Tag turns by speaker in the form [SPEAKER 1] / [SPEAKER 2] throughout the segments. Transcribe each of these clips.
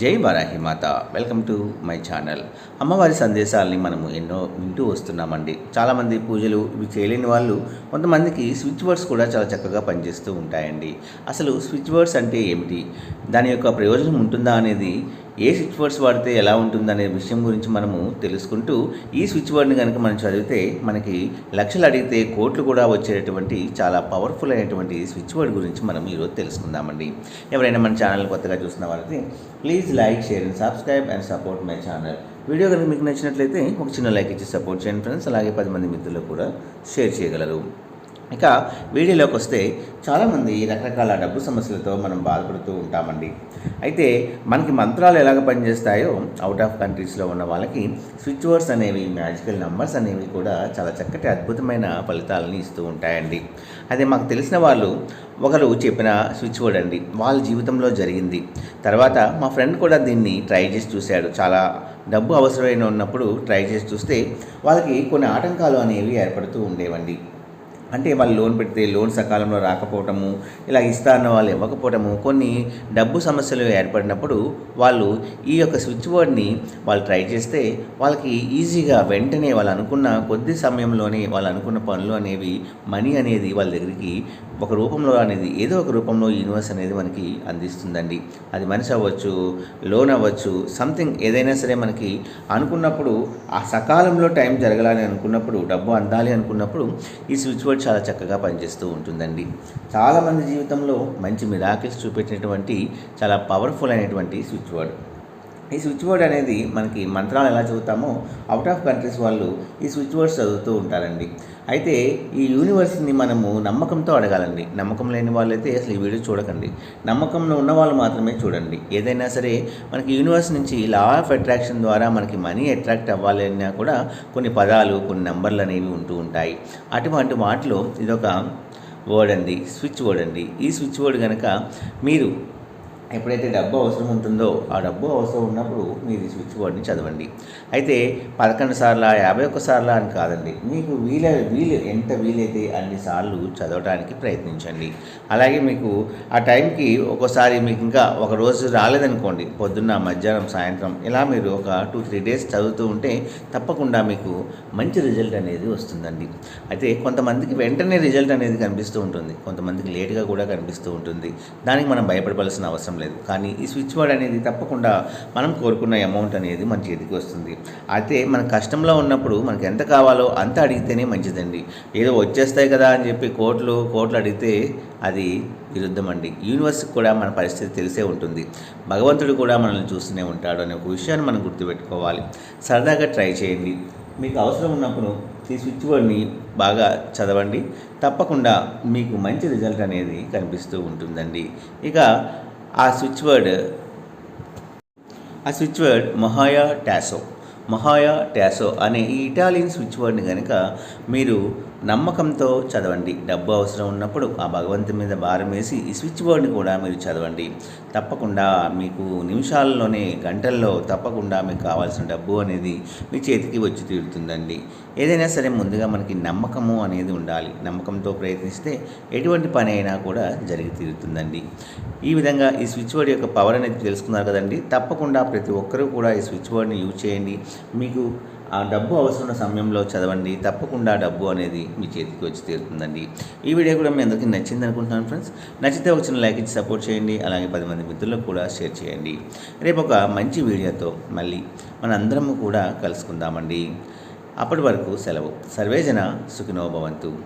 [SPEAKER 1] జై వరాహి మాత. Welcome to my channel. అమ్మవారి సందేశాలని మనము ఎన్నో వింటూ వస్తున్నామండి. చాలామంది పూజలు ఇవి చేయలేని వాళ్ళు కొంతమందికి స్విచ్ వర్డ్స్ కూడా చాలా చక్కగా పనిచేస్తూ ఉంటాయండి. అసలు స్విచ్ వర్డ్స్ అంటే ఏమిటి? దాని యొక్క ప్రయోజనం ఉంటుందా అనేది ఏ స్విచ్ వర్డ్స్ వాడితే ఎలా ఉంటుందనే విషయం గురించి మనము తెలుసుకుంటూ ఈ స్విచ్ వర్డ్ని కనుక మనం చదివితే మనకి లక్షలు అడిగితే కోట్లు కూడా వచ్చేటటువంటి చాలా పవర్ఫుల్ అయినటువంటి స్విచ్ వర్డ్ గురించి మనం ఈరోజు తెలుసుకుందామండి. ఎవరైనా మన ఛానల్ కొత్తగా చూసిన వాళ్ళకి please like share and subscribe and support my channel. Video కనుక మీకు నచ్చినట్లయితే ఒక చిన్న లైక్ ఇచ్చి సపోర్ట్ చేయండి ఫ్రెండ్స్. అలాగే పది మంది మిత్రులకు కూడా షేర్ చేయగలరు. ఇక వీడియోలోకి వస్తే చాలామంది రకరకాల డబ్బు సమస్యలతో మనం బాధపడుతూ ఉంటామండి. అయితే మనకి మంత్రాలు ఎలాగ పనిచేస్తాయో అవుట్ ఆఫ్ కంట్రీస్లో ఉన్న వాళ్ళకి స్విచ్ వర్డ్స్ అనేవి మ్యాజికల్ నంబర్స్ అనేవి కూడా చాలా చక్కటి అద్భుతమైన ఫలితాలని ఇస్తూ ఉంటాయండి. అదే మాకు తెలిసిన వాళ్ళు ఒకరు చెప్పిన స్విచ్ వర్డ్ అండి వాళ్ళ జీవితంలో జరిగింది. తర్వాత మా ఫ్రెండ్ కూడా దీన్ని ట్రై చేసి చూశాడు. చాలా డబ్బు అవసరమైన ఉన్నప్పుడు ట్రై చేసి చూస్తే వాళ్ళకి కొన్ని ఆటంకాలు అనేవి ఏర్పడుతూ ఉండేవండి. అంటే వాళ్ళు లోన్ పెడితే లోన్ సకాలంలో రాకపోవటము ఇలా ఇస్తా అన్న వాళ్ళు ఇవ్వకపోవటము కొన్ని డబ్బు సమస్యలు ఏర్పడినప్పుడు వాళ్ళు ఈ యొక్క స్విచ్ బోర్డ్ని వాళ్ళు ట్రై చేస్తే వాళ్ళకి ఈజీగా వెంటనే వాళ్ళు అనుకున్న కొద్ది సమయంలోనే వాళ్ళు అనుకున్న పనులు అనేవి మనీ అనేది వాళ్ళ దగ్గరికి ఒక రూపంలో అనేది ఏదో ఒక రూపంలో యూనివర్స్ అనేది మనకి అందిస్తుందండి. అది మనిషి అవ్వచ్చు లోన్ అవ్వచ్చు సంథింగ్ ఏదైనా సరే మనకి అనుకున్నప్పుడు ఆ సకాలంలో టైం జరగాలని అనుకున్నప్పుడు డబ్బు అందాలి అనుకున్నప్పుడు ఈ స్విచ్ బోర్డ్ చాలా చక్కగా పనిచేస్తూ ఉంటుందండి. చాలామంది జీవితంలో మంచి మిరాకిల్స్ చూపించినటువంటి చాలా పవర్ఫుల్ అయినటువంటి స్విచ్ బోర్డ్ ఈ స్విచ్ బోర్డ్ అనేది మనకి మంత్రాలు ఎలా చదువుతామో అవుట్ ఆఫ్ కంట్రీస్ వాళ్ళు ఈ స్విచ్ బోర్డ్స్ చదువుతూ ఉంటారండి. అయితే ఈ యూనివర్స్ని మనము నమ్మకంతో అడగాలండి. నమ్మకం లేని వాళ్ళైతే అసలు ఈ వీడియో చూడకండి. నమ్మకంలో ఉన్న వాళ్ళు మాత్రమే చూడండి. ఏదైనా సరే మనకి యూనివర్స్ నుంచి లా ఆఫ్ అట్రాక్షన్ ద్వారా మనకి మనీ అట్రాక్ట్ అవ్వాలి అన్నా కూడా కొన్ని పదాలు కొన్ని నెంబర్లు అనేవి ఉంటూ ఉంటాయి. అటువంటి వాటిలో ఇదొక వర్డ్ అండి. స్విచ్ వర్డ్ అండి. ఈ స్విచ్ వర్డ్ కనుక మీరు ఎప్పుడైతే డబ్బు అవసరం ఉంటుందో ఆ డబ్బు అవసరం ఉన్నప్పుడు మీరు స్విచ్ బోర్డ్ని చదవండి. అయితే పదకొండు సార్ల యాభై ఒక్క సార్ల అని కాదండి. మీకు వీల వీలు ఎంత వీలైతే అన్ని సార్లు చదవడానికి ప్రయత్నించండి. అలాగే మీకు ఆ టైంకి ఒక్కోసారి మీకు ఇంకా ఒక రోజు రాలేదనుకోండి. పొద్దున్న మధ్యాహ్నం సాయంత్రం ఇలా మీరు ఒక టూ త్రీ డేస్ చదువుతూ ఉంటే తప్పకుండా మీకు మంచి రిజల్ట్ అనేది వస్తుందండి. అయితే కొంతమందికి వెంటనే రిజల్ట్ అనేది కనిపిస్తూ ఉంటుంది. కొంతమందికి లేట్గా కూడా కనిపిస్తూ ఉంటుంది. దానికి మనం భయపడవలసిన అవసరం లేదు. కానీ ఈ స్విచ్ బోర్డ్ అనేది తప్పకుండా మనం కోరుకున్న అమౌంట్ అనేది మన చేతికి వస్తుంది. అయితే మన కష్టంలో ఉన్నప్పుడు మనకు ఎంత కావాలో అంత అడిగితేనే మంచిదండి. ఏదో వచ్చేస్తాయి కదా అని చెప్పి కోట్లు కోట్లు అడిగితే అది విరుద్ధమండి యూనివర్స్కి కూడా మన పరిస్థితి తెలిసే ఉంటుంది. భగవంతుడు కూడా మనల్ని చూస్తూనే ఉంటాడు అనే ఒక విషయాన్ని మనం గుర్తుపెట్టుకోవాలి. సరదాగా ట్రై చేయండి. మీకు అవసరం ఉన్నప్పుడు ఈ స్విచ్ బోర్డ్ని బాగా చదవండి. తప్పకుండా మీకు మంచి రిజల్ట్ అనేది కనిపిస్తూ ఉంటుందండి. ఇక ఆ స్విచ్ వర్డ్ ఆ స్విచ్ వర్డ్ మహాయా టాసో మహాయా టాసో అనే ఈ ఇటాలియన్ స్విచ్ వర్డ్ని కనుక మీరు నమ్మకంతో చదవండి. డబ్బు అవసరం ఉన్నప్పుడు ఆ భగవంతుని మీద భారం వేసి ఈ స్విచ్ బోర్డ్ని కూడా మీరు చదవండి. తప్పకుండా మీకు నిమిషాల్లోనే గంటల్లో తప్పకుండా మీకు కావాల్సిన డబ్బు అనేది మీ చేతికి వచ్చి తీరుతుందండి. ఏదైనా సరే ముందుగా మనకి నమ్మకము అనేది ఉండాలి. నమ్మకంతో ప్రయత్నిస్తే ఎటువంటి పని అయినా కూడా జరిగి తీరుతుందండి. ఈ విధంగా ఈ స్విచ్ బోర్డ్ యొక్క పవర్ అనేది తెలుసుకున్నారు కదండి. తప్పకుండా ప్రతి ఒక్కరూ కూడా ఈ స్విచ్ బోర్డ్ని యూజ్ చేయండి. మీకు ఆ డబ్బు అవసరం ఉన్న సమయంలో చదవండి. తప్పకుండా డబ్బు అనేది మీ చేతికి వచ్చి తీరుతుందండి. ఈ వీడియో కూడా మీ అందరికీ నచ్చింది అనుకుంటున్నాను ఫ్రెండ్స్. నచ్చితే ఒక చిన్న లైక్ ఇచ్చి సపోర్ట్ చేయండి. అలాగే పది మంది మిత్రులకు కూడా షేర్ చేయండి. రేపు ఒక మంచి వీడియోతో మళ్ళీ మనందరము కూడా కలుసుకుందామండి. అప్పటి వరకు సెలవు. సర్వేజన సుఖినో భవంతు.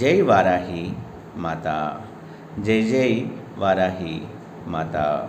[SPEAKER 1] జై వారాహి మాత. జై జై వారాహి మాత.